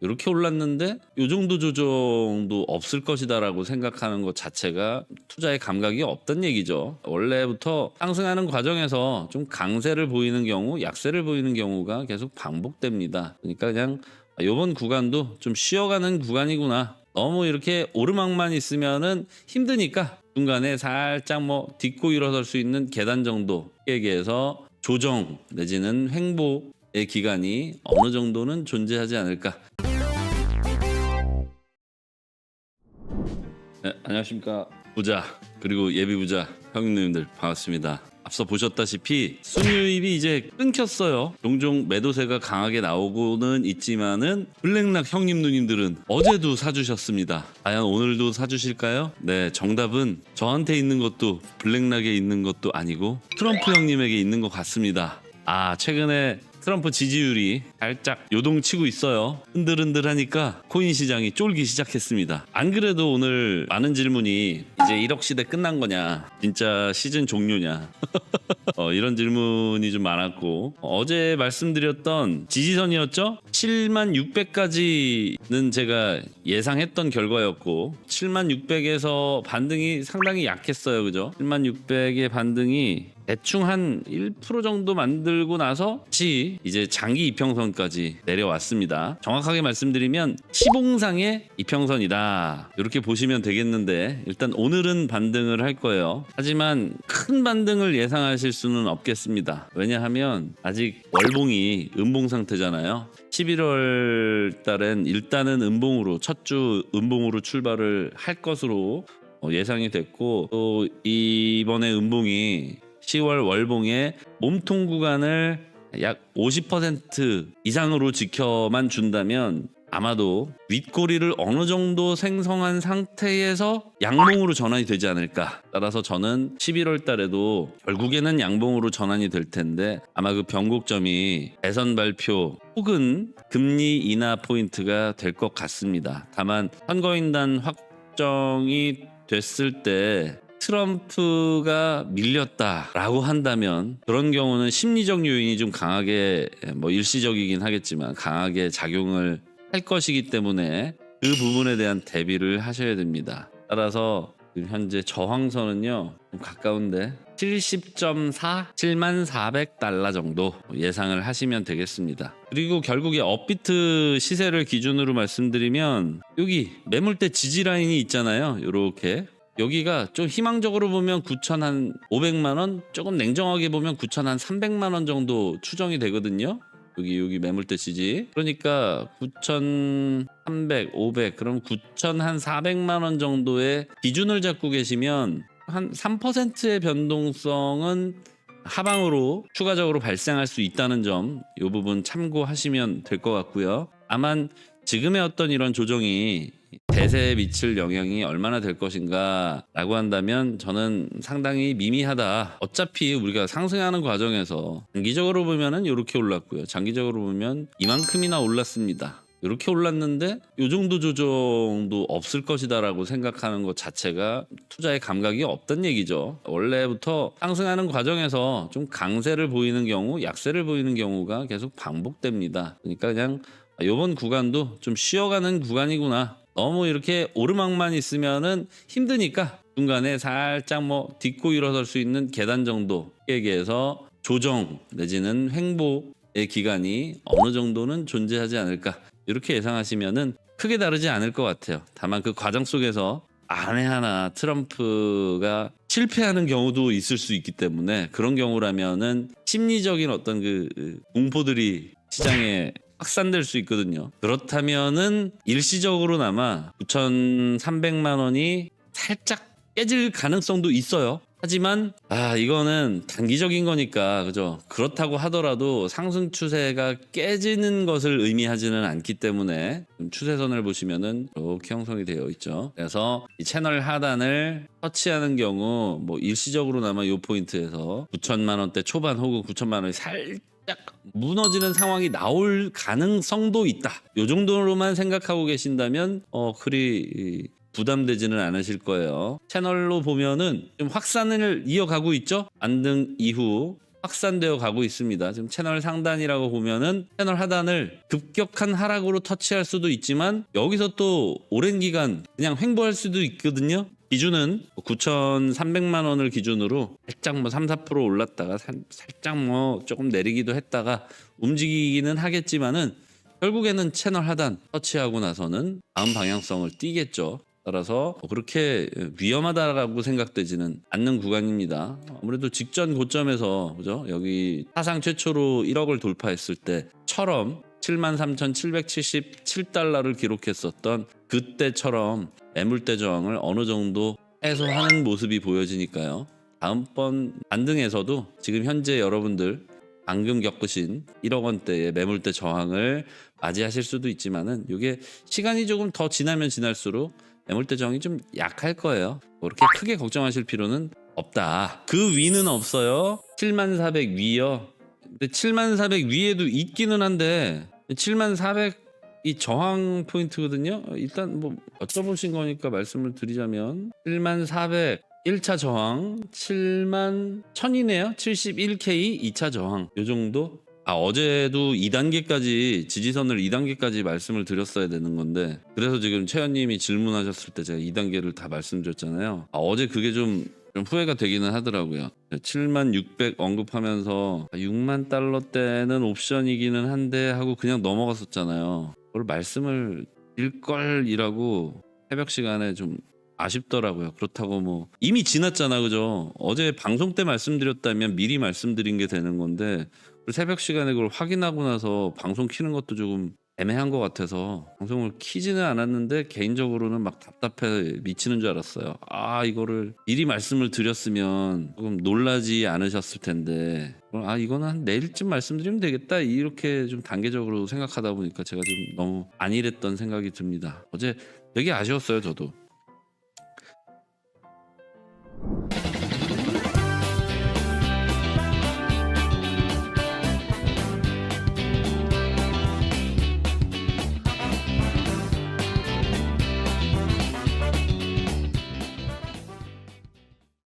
이렇게 올랐는데 이 정도 조정도 없을 것이다라고 생각하는 것 자체가 투자의 감각이 없던 얘기죠. 원래부터 상승하는 과정에서 좀 강세를 보이는 경우, 약세를 보이는 경우가 계속 반복됩니다. 그러니까 그냥 이번 구간도 좀 쉬어가는 구간이구나. 너무 이렇게 오르막만 있으면은 힘드니까 중간에 살짝 뭐 딛고 일어설 수 있는 계단 정도 얘기해서 조정 내지는 횡보 의 기간이 어느 정도는 존재하지 않을까. 네, 안녕하십니까 부자 그리고 예비 부자 형님들 반갑습니다. 앞서 보셨다시피 순유입이 이제 끊겼어요. 종종 매도세가 강하게 나오고는 있지만은 블랙락 형님 누님들은 어제도 사주셨습니다. 과연 오늘도 사주실까요? 네, 정답은 저한테 있는 것도 블랙락에 있는 것도 아니고 트럼프 형님에게 있는 것 같습니다. 아 최근에 트럼프 지지율이 살짝 요동치고 있어요. 흔들흔들하니까 코인 시장이 쫄기 시작했습니다. 안 그래도 오늘 많은 질문이 이제 1억 시대 끝난 거냐, 진짜 시즌 종료냐, 어, 이런 질문이 좀 많았고 어제 말씀드렸던 지지선이었죠? 7만 600까지는 제가 예상했던 결과였고 7만 600에서 반등이 상당히 약했어요, 그죠? 7만 600의 반등이 대충 한 1% 정도 만들고 나서 지 이제 장기 이평선까지 내려왔습니다. 정확하게 말씀드리면 시봉상의 이평선이다. 이렇게 보시면 되겠는데 일단 오늘은 반등을 할 거예요. 하지만 큰 반등을 예상하실 수는 없겠습니다. 왜냐하면 아직 월봉이 음봉 상태잖아요. 11월 달엔 일단은 음봉으로 첫 주 음봉으로 출발을 할 것으로 어, 예상이 됐고 또 이번에 음봉이 10월 월봉의 몸통 구간을 약 50% 이상으로 지켜만 준다면 아마도 윗꼬리를 어느 정도 생성한 상태에서 양봉으로 전환이 되지 않을까. 따라서 저는 11월 달에도 결국에는 양봉으로 전환이 될 텐데 아마 그 변곡점이 대선 발표 혹은 금리 인하 포인트가 될 것 같습니다. 다만 선거인단 확정이 됐을 때 트럼프가 밀렸다라고 한다면 그런 경우는 심리적 요인이 좀 강하게 뭐 일시적이긴 하겠지만 강하게 작용을 할 것이기 때문에 그 부분에 대한 대비를 하셔야 됩니다. 따라서 현재 저항선은요 좀 가까운데 70.4, 7만 400달러 정도 예상을 하시면 되겠습니다. 그리고 결국에 업비트 시세를 기준으로 말씀드리면 여기 매물대 지지 라인이 있잖아요. 이렇게 여기가 좀 희망적으로 보면 9천 한 500만 원, 조금 냉정하게 보면 9천 한 300만 원 정도 추정이 되거든요. 여기 여기 매물대 지지. 그러니까 9,300, 500 그럼 9천 한 400만 원 정도의 기준을 잡고 계시면 한 3%의 변동성은 하방으로 추가적으로 발생할 수 있다는 점 이 부분 참고하시면 될 것 같고요. 다만 지금의 어떤 이런 조정이 대세에 미칠 영향이 얼마나 될 것인가 라고 한다면 저는 상당히 미미하다. 어차피 우리가 상승하는 과정에서 단기적으로 보면은 이렇게 올랐고요. 장기적으로 보면 이만큼이나 올랐습니다. 이렇게 올랐는데 이 정도 조정도 없을 것이다라고 생각하는 것 자체가 투자의 감각이 없던 얘기죠. 원래부터 상승하는 과정에서 좀 강세를 보이는 경우, 약세를 보이는 경우가 계속 반복됩니다. 그러니까 그냥 이번 구간도 좀 쉬어가는 구간이구나. 너무 이렇게 오르막만 있으면은 힘드니까 중간에 살짝 뭐 딛고 일어설 수 있는 계단 정도 얘기해서 조정 내지는 횡보의 기간이 어느 정도는 존재하지 않을까 이렇게 예상하시면은 크게 다르지 않을 것 같아요. 다만 그 과정 속에서 안에 하나 트럼프가 실패하는 경우도 있을 수 있기 때문에 그런 경우라면은 심리적인 어떤 그 공포들이 시장에 확산될 수 있거든요. 그렇다면은 일시적으로나마 9,300만 원이 살짝 깨질 가능성도 있어요. 하지만 아 이거는 단기적인 거니까 그죠 그렇다고 하더라도 상승 추세가 깨지는 것을 의미하지는 않기 때문에 추세선을 보시면은 이렇게 형성이 되어 있죠 그래서 이 채널 하단을 터치하는 경우 뭐 일시적으로나마 이 포인트에서 9천만 원대 초반 혹은 9천만 원이 살짝 무너지는 상황이 나올 가능성도 있다. 요 정도로만 생각하고 계신다면 어 그리 부담되지는 않으실 거예요. 채널로 보면은 좀 확산을 이어가고 있죠. 안등 이후 확산되어 가고 있습니다. 지금 채널 상단이라고 보면은 채널 하단을 급격한 하락으로 터치할 수도 있지만 여기서 또 오랜 기간 그냥 횡보할 수도 있거든요. 기준은 9,300만 원을 기준으로 살짝 뭐 3, 4% 올랐다가 살- 살짝 뭐 조금 내리기도 했다가 움직이기는 하겠지만은 결국에는 채널 하단 터치하고 나서는 다음 방향성을 띠겠죠. 따라서 그렇게 위험하다라고 생각되지는 않는 구간입니다. 아무래도 직전 고점에서 그죠? 여기 사상 최초로 1억을 돌파했을 때처럼 73,777달러를 기록했었던 그때처럼 매물대 저항을 어느 정도 해소하는 모습이 보여지니까요. 다음번 반등에서도 지금 현재 여러분들 방금 겪으신 1억 원대의 매물대 저항을 맞이하실 수도 있지만은 이게 시간이 조금 더 지나면 지날수록 매물대 저항이 좀 약할 거예요. 그렇게 크게 걱정하실 필요는 없다. 그 위는 없어요. 7만400 위요. 근데 7만400 위에도 있기는 한데 7만400 이 저항 포인트거든요. 일단 뭐 여쭤보신 거니까 말씀을 드리자면 7만400 1차 저항 7만 1000이네요. 71K 2차 저항 요 정도? 아 어제도 2단계까지 지지선을 2단계까지 말씀을 드렸어야 되는 건데 그래서 지금 최현님이 질문하셨을 때 제가 2단계를 다 말씀드렸잖아요. 아, 어제 그게 좀, 좀 후회가 되기는 하더라고요. 7만 600 언급하면서 6만 달러대는 옵션이기는 한데 하고 그냥 넘어갔었잖아요. 그걸 말씀을 드릴 걸이라고 새벽 시간에 좀 아쉽더라고요. 그렇다고 뭐 이미 지났잖아, 그죠? 어제 방송 때 말씀드렸다면 미리 말씀드린 게 되는 건데 그 새벽 시간에 그걸 확인하고 나서 방송 키는 것도 조금 애매한 것 같아서 방송을 키지는 않았는데 개인적으로는 막 답답해 미치는 줄 알았어요. 아 이거를 미리 말씀을 드렸으면 조금 놀라지 않으셨을 텐데 아 이거는 한 내일쯤 말씀드리면 되겠다 이렇게 좀 단계적으로 생각하다 보니까 제가 좀 너무 안일했던 생각이 듭니다. 어제 되게 아쉬웠어요 저도.